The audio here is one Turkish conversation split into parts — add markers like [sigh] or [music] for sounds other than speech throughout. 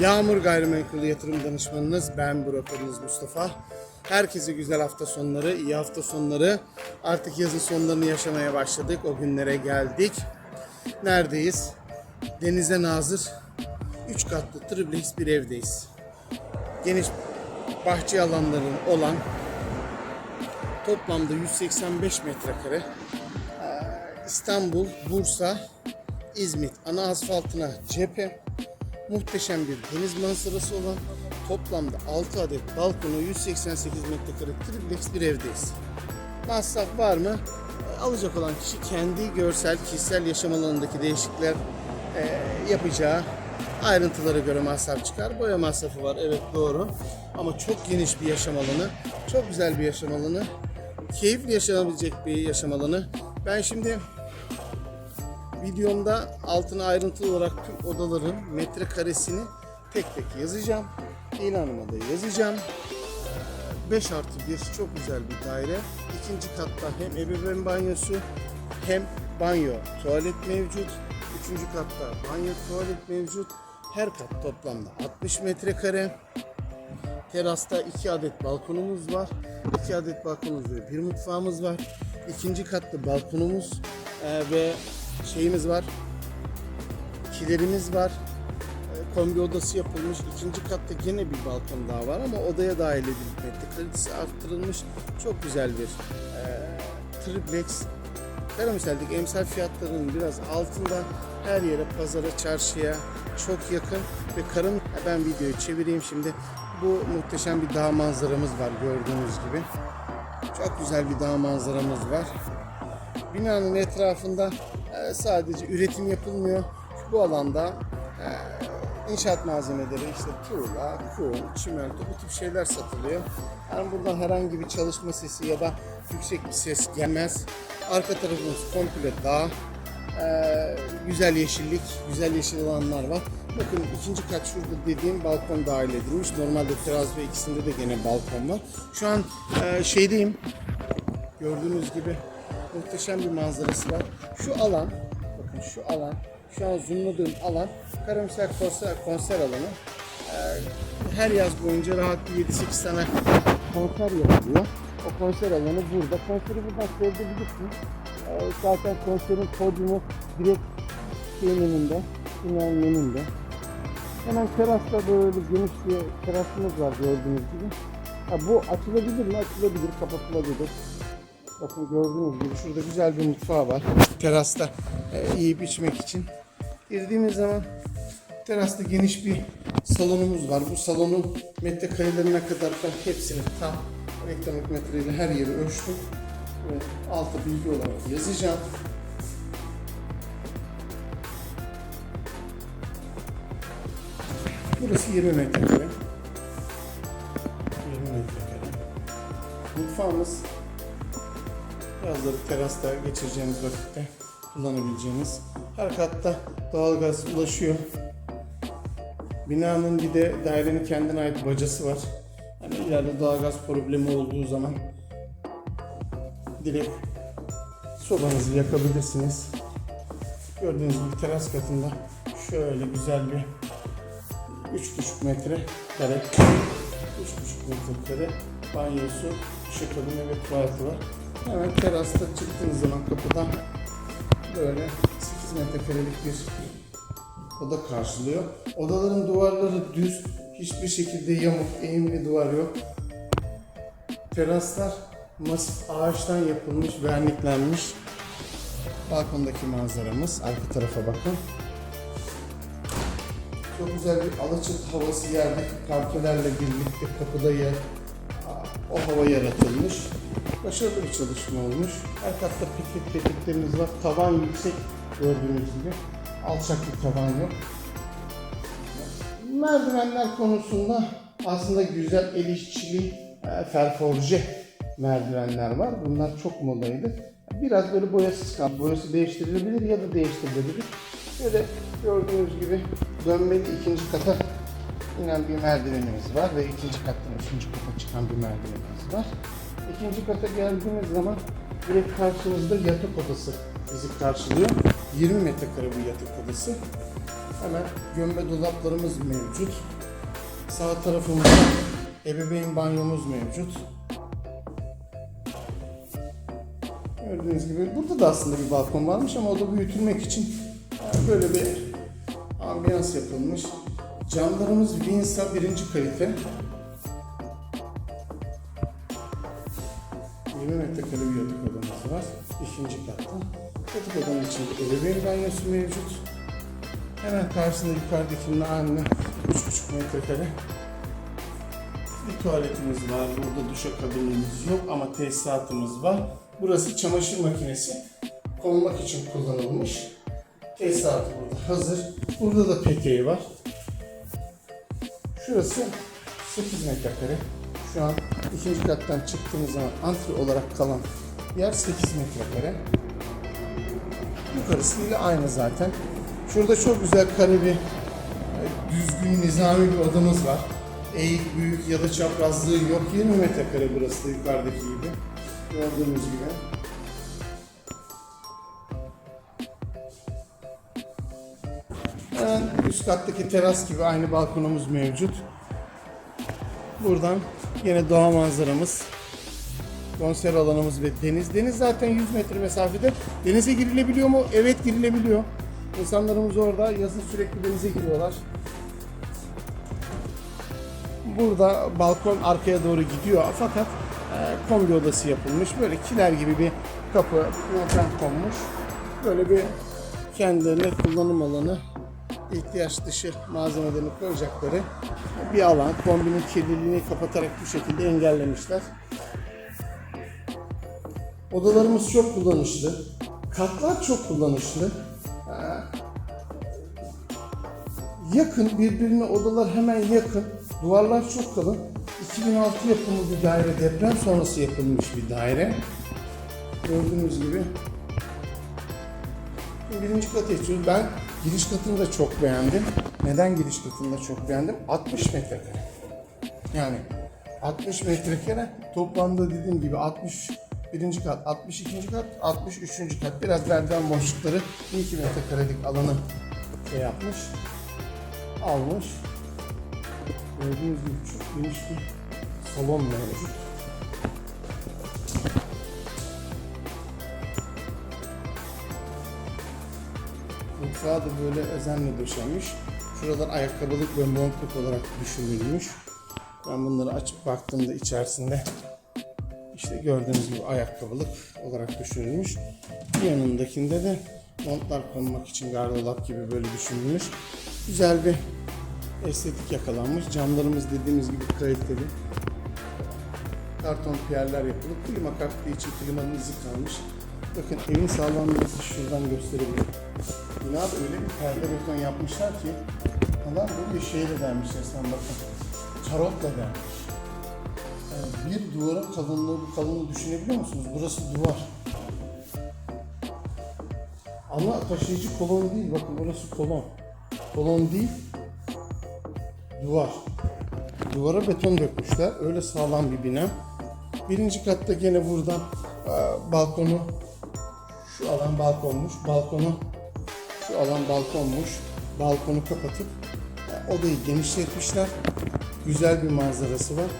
Yağmur Gayrimenkul Yatırım Danışmanınız ben brokeriniz Mustafa. Herkese güzel hafta sonları, iyi hafta sonları. Artık yazın sonlarını yaşamaya başladık. O günlere geldik. Neredeyiz? Denize nazır 3 katlı triplex bir evdeyiz. Geniş bahçe alanların olan toplamda 185 metrekare Ee, İstanbul, Bursa, İzmit ana asfaltına cephe muhteşem bir deniz manzarası olan toplamda 6 adet balkonu 188 metrekare triplex bir evdeyiz. Masraf var mı? E, Alacak olan kişi kendi görsel, kişisel yaşam alanındaki değişiklikler e, yapacağı ayrıntılara göre masraf çıkar. Boya masrafı var evet doğru. Ama çok geniş bir yaşam alanı, çok güzel bir yaşam alanı, keyifli yaşanabilecek bir yaşam alanı. Ben şimdi Videomda altına ayrıntılı olarak tüm odaların metrekaresini tek tek yazacağım. İlanıma da yazacağım. 5 artı 1 çok güzel bir daire. İkinci katta hem ebeveyn banyosu hem banyo, tuvalet mevcut. Üçüncü katta banyo, tuvalet mevcut. Her kat toplamda 60 metrekare. Terasta iki adet balkonumuz var. İki adet balkonumuz ve bir mutfağımız var. İkinci katta balkonumuz e, ve şeyimiz var. Kilerimiz var. E, kombi odası yapılmış. İkinci katta gene bir balkon daha var ama odaya dahil edilip metrekaresi arttırılmış. Çok güzel bir e, triplex. Karamürsel'deki emsal fiyatlarının biraz altında her yere, pazara, çarşıya çok yakın ve karın ben videoyu çevireyim şimdi. Bu muhteşem bir dağ manzaramız var gördüğünüz gibi. Çok güzel bir dağ manzaramız var. Binanın etrafında e, sadece üretim yapılmıyor. Bu alanda e, inşaat malzemeleri işte tuğla, kum, çimento bu tip şeyler satılıyor. Yani buradan herhangi bir çalışma sesi ya da yüksek bir ses gelmez. Arka tarafımız komple dağ. E, güzel yeşillik, güzel yeşil alanlar var. Bakın ikinci kat şurada dediğim balkon dahil edilmiş. Normalde teras ve ikisinde de gene balkon var. Şu an e, şeydeyim. Gördüğünüz gibi muhteşem bir manzarası var. Şu alan, bakın şu alan, şu an zoomladığım alan Karamsel konser, konser alanı. Ee, her yaz boyunca rahat bir 7-8 tane konser yapılıyor. O konser alanı burada. Konseri buradan seyredebilirsiniz. Ee, zaten konserin podyumu direkt şeyin önünde, binanın önünde. Hemen terasta böyle geniş bir terasımız var gördüğünüz gibi. Ha, bu açılabilir mi? Açılabilir, kapatılabilir. Bakın gördüğünüz gibi şurada güzel bir mutfağı var. Terasta e, yiyip içmek için. Girdiğimiz zaman terasta geniş bir salonumuz var. Bu salonun metrekarelerine kadar ben hepsini tam elektronik metreyle her yeri ölçtüm. Ve altı bilgi olarak yazacağım. Burası 20 metrekare. 20 metrekare. Mutfağımız Yazları terasta geçireceğiniz vakitte kullanabileceğiniz. Her katta doğalgaz ulaşıyor. Binanın bir de dairenin kendine ait bacası var. Yani ileride doğalgaz problemi olduğu zaman direkt sobanızı yakabilirsiniz. Gördüğünüz gibi teras katında şöyle güzel bir 3,5 metre kare 3,5 metre kare banyosu, ışık kabini ve tuvaleti var. Hemen terasta çıktığınız zaman kapıdan böyle 8 metrekarelik bir oda karşılıyor. Odaların duvarları düz, hiçbir şekilde yamuk, eğimli duvar yok. Teraslar masif ağaçtan yapılmış, verniklenmiş. Balkondaki manzaramız, arka tarafa bakın. Çok güzel bir alaçatı havası yerdeki parkelerle birlikte kapıda yer, o hava yaratılmış. Başarılı bir çalışma olmuş. Her katta piknik tekniklerimiz var. Tavan yüksek gördüğünüz gibi. Alçak bir tavan yok. Merdivenler konusunda aslında güzel el işçiliği, e, ferforje merdivenler var. Bunlar çok modaydı. Biraz böyle boyasız kaldı. Boyası değiştirilebilir ya da değiştirilebilir. Şöyle gördüğünüz gibi dönmeli ikinci kata inen bir merdivenimiz var ve ikinci kattan üçüncü kata çıkan bir merdivenimiz var. İkinci kata geldiğimiz zaman direkt karşımızda yatak odası bizi karşılıyor. 20 metrekare bu yatak odası. Hemen gömme dolaplarımız mevcut. Sağ tarafımızda ebeveyn banyomuz mevcut. Gördüğünüz gibi burada da aslında bir balkon varmış ama o da büyütülmek için böyle bir ambiyans yapılmış. Camlarımız Vinsa birinci kalite. 20 metrekare bir yatak odamız var. İkinci katta. Yatak odanın içinde ebeveyn banyosu mevcut. Hemen karşısında yukarıdakinin aynı 3,5 metrekare bir tuvaletimiz var. Burada duşakabinimiz yok ama tesisatımız var. Burası çamaşır makinesi konmak için kullanılmış. Tesisatı burada hazır. Burada da peteği var. Şurası 8 metrekare. Şu an ikinci kattan çıktığımız zaman antre olarak kalan yer 8 metrekare. Yukarısıyla aynı zaten. Şurada çok güzel kare bir e, düzgün nizami bir odamız var. Eğik, büyük ya da çaprazlığı yok. 20 metrekare burası da yukarıdaki gibi. Gördüğünüz gibi. Hemen üst kattaki teras gibi aynı balkonumuz mevcut. Buradan yine doğa manzaramız, konser alanımız ve deniz. Deniz zaten 100 metre mesafede. Denize girilebiliyor mu? Evet girilebiliyor. İnsanlarımız orada yazın sürekli denize giriyorlar. Burada balkon arkaya doğru gidiyor fakat e, kombi odası yapılmış. Böyle kiler gibi bir kapı, yoldan konmuş. Böyle bir kendilerine kullanım alanı, ihtiyaç dışı malzemelerini koyacakları bir alan. Kombinin kirliliğini kapatarak bu şekilde engellemişler. Odalarımız çok kullanışlı. Katlar çok kullanışlı. Yakın, birbirine odalar hemen yakın. Duvarlar çok kalın. 2006 yapımı bir daire, deprem sonrası yapılmış bir daire. Gördüğünüz gibi. Birinci kata geçiyoruz. Ben giriş katını da çok beğendim. Neden giriş katını da çok beğendim? 60 metrekare. Yani 60 metrekare toplamda dediğim gibi 60 birinci kat, 62. kat, 63. kat. Biraz merdiven boşlukları 2 metrekarelik alanı şey yapmış, almış. Gördüğünüz gibi çok geniş bir salon mevcut. Mutfağı da böyle özenle döşenmiş. Şuralar ayakkabılık ve montluk olarak düşünülmüş. Ben bunları açıp baktığımda içerisinde işte gördüğünüz gibi ayakkabılık olarak düşünülmüş. Bir yanındakinde de montlar konmak için gardırop gibi böyle düşünülmüş. Güzel bir estetik yakalanmış. Camlarımız dediğimiz gibi kaliteli. Karton piyerler yapılıp klima kalktığı için klimanın izi kalmış. Bakın evin sağlamlığını şuradan gösterebilirim. Binada öyle bir perde beton yapmışlar ki adam böyle şeyle dermiş resmen bakın. Çarotla dermiş. Yani bir duvarın kalınlığı bu kalınlığı düşünebiliyor musunuz? Burası duvar. Ama taşıyıcı kolon değil. Bakın burası kolon. Kolon değil. Duvar. Duvara beton dökmüşler. Öyle sağlam bir bina. Birinci katta gene buradan balkonu alan balkonmuş. Balkonu şu alan balkonmuş. Balkonu kapatıp e, odayı genişletmişler. Güzel bir manzarası var.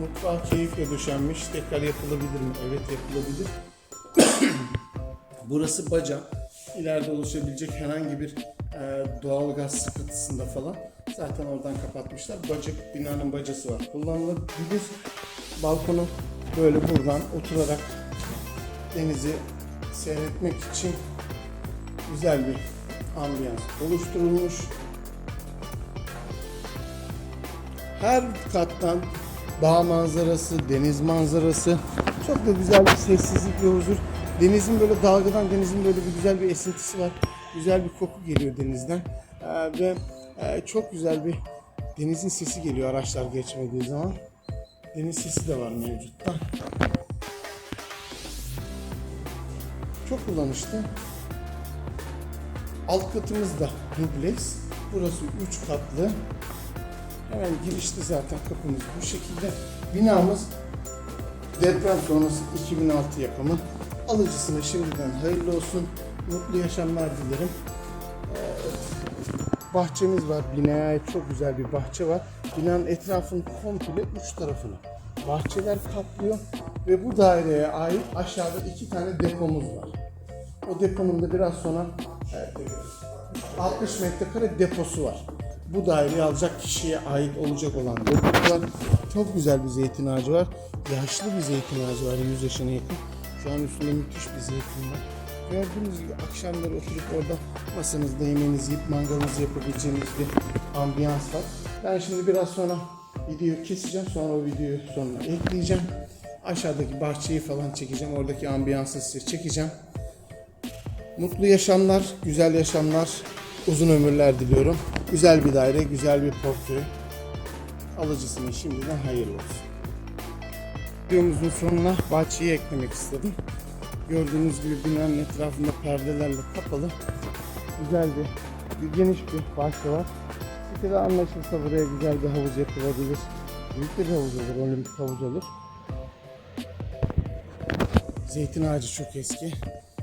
Mutfağı keyifle döşenmiş. Tekrar yapılabilir mi? Evet yapılabilir. [coughs] Burası baca. İleride oluşabilecek herhangi bir e, doğalgaz sıkıntısında falan zaten oradan kapatmışlar. Bacak binanın bacası var. Kullanılabilir. Balkonu böyle buradan oturarak denizi seyretmek için güzel bir ambiyans oluşturulmuş. Her kattan dağ manzarası, deniz manzarası çok da güzel bir sessizlik ve huzur. Denizin böyle dalgadan denizin böyle bir güzel bir esintisi var. Güzel bir koku geliyor denizden. Ee, ve e, çok güzel bir denizin sesi geliyor araçlar geçmediği zaman. Deniz sesi de var mevcutta. Çok kullanışlı. Alt katımız da dubleks. Burası 3 katlı. Hemen girişte zaten kapımız bu şekilde. Binamız deprem sonrası 2006 yapımı. Alıcısına şimdiden hayırlı olsun. Mutlu yaşamlar dilerim. Ee, bahçemiz var. Binaya ait çok güzel bir bahçe var. Binanın etrafının komple üç tarafını bahçeler kaplıyor ve bu daireye ait aşağıda iki tane depomuz var. O deponun da biraz sonra e, 60 metrekare deposu var. Bu daireyi alacak kişiye ait olacak olan depo var. Çok güzel bir zeytin ağacı var. Yaşlı bir zeytin ağacı var 100 yaşına yakın. Şu an üstünde müthiş bir zeytin var. Gördüğünüz gibi akşamları oturup orada masanızda yemeğinizi yiyip mangalınızı yapabileceğiniz bir ambiyans var. Ben şimdi biraz sonra videoyu keseceğim. Sonra o videoyu sonuna ekleyeceğim. Aşağıdaki bahçeyi falan çekeceğim. Oradaki ambiyansı size çekeceğim. Mutlu yaşamlar, güzel yaşamlar, uzun ömürler diliyorum. Güzel bir daire, güzel bir portföy. Alıcısının şimdiden hayırlı olsun. Videomuzun sonuna bahçeyi eklemek istedim. Gördüğünüz gibi binanın etrafında perdelerle kapalı. Güzel bir, bir geniş bir bahçe var. Kere anlaşılsa buraya güzel bir havuz yapılabilir. Büyük bir havuz olur, olimpik havuz olur. Zeytin ağacı çok eski.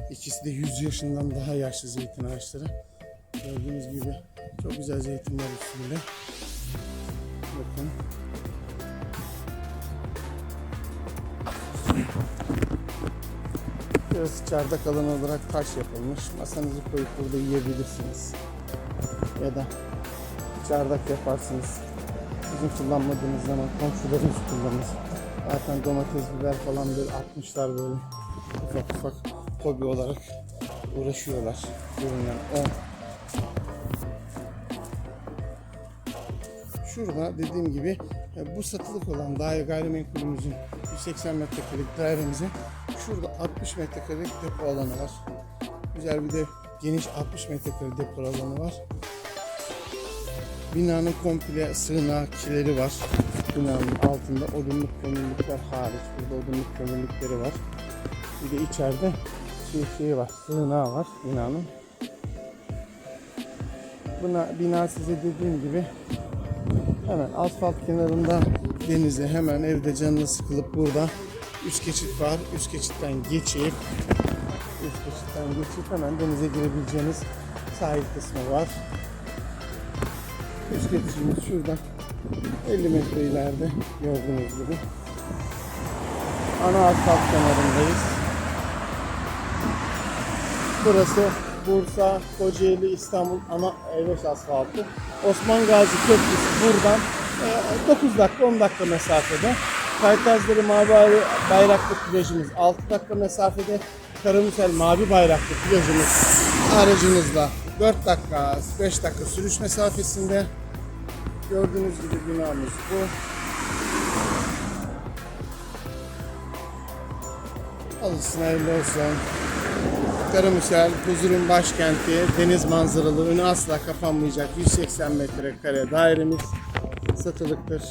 İkisi de 100 yaşından daha yaşlı zeytin ağaçları. Gördüğünüz gibi çok güzel zeytinler üstünde. Bakın. Burası çardak alanı olarak taş yapılmış. Masanızı koyup burada yiyebilirsiniz. Ya da çardak yaparsınız. Sizin kullanmadığınız zaman komşularınız kullanır. Zaten domates, biber falan böyle atmışlar böyle ufak ufak hobi olarak uğraşıyorlar. Görünen o. Şurada dediğim gibi e, bu satılık olan daire gayrimenkulümüzün 180 metrekarelik dairemizin şurada 60 metrekarelik depo alanı var. Güzel bir de geniş 60 metrekare depo alanı var. Binanın komple sığınağı kileri var. Binanın altında odunluk kömürlükler hariç. Burada odunluk kömürlükleri var. Bir de içeride şey, şey var, sığınağı var binanın. Buna, bina size dediğim gibi hemen asfalt kenarında denize hemen evde canını sıkılıp burada üst geçit var. Üst geçitten geçip üst geçitten geçip hemen denize girebileceğiniz sahil kısmı var. Üst geçişimiz şurada 50 metre ileride gördüğünüz gibi. Ana asfalt kenarındayız. Burası Bursa, Kocaeli, İstanbul ana E5 asfaltı. Osman Gazi Köprüsü buradan e, 9 dakika 10 dakika mesafede. Kaytazları Mavi Bay- Bayraklı plajımız 6 dakika mesafede. Karamüsel Mavi Bayraklı plajımız aracınızla 4 dakika 5 dakika sürüş mesafesinde. Gördüğünüz gibi binamız bu. Alışsın hayırlı olsun. Karamüsel, huzurun başkenti, deniz manzaralı, önü asla kapanmayacak 180 metrekare dairemiz satılıktır.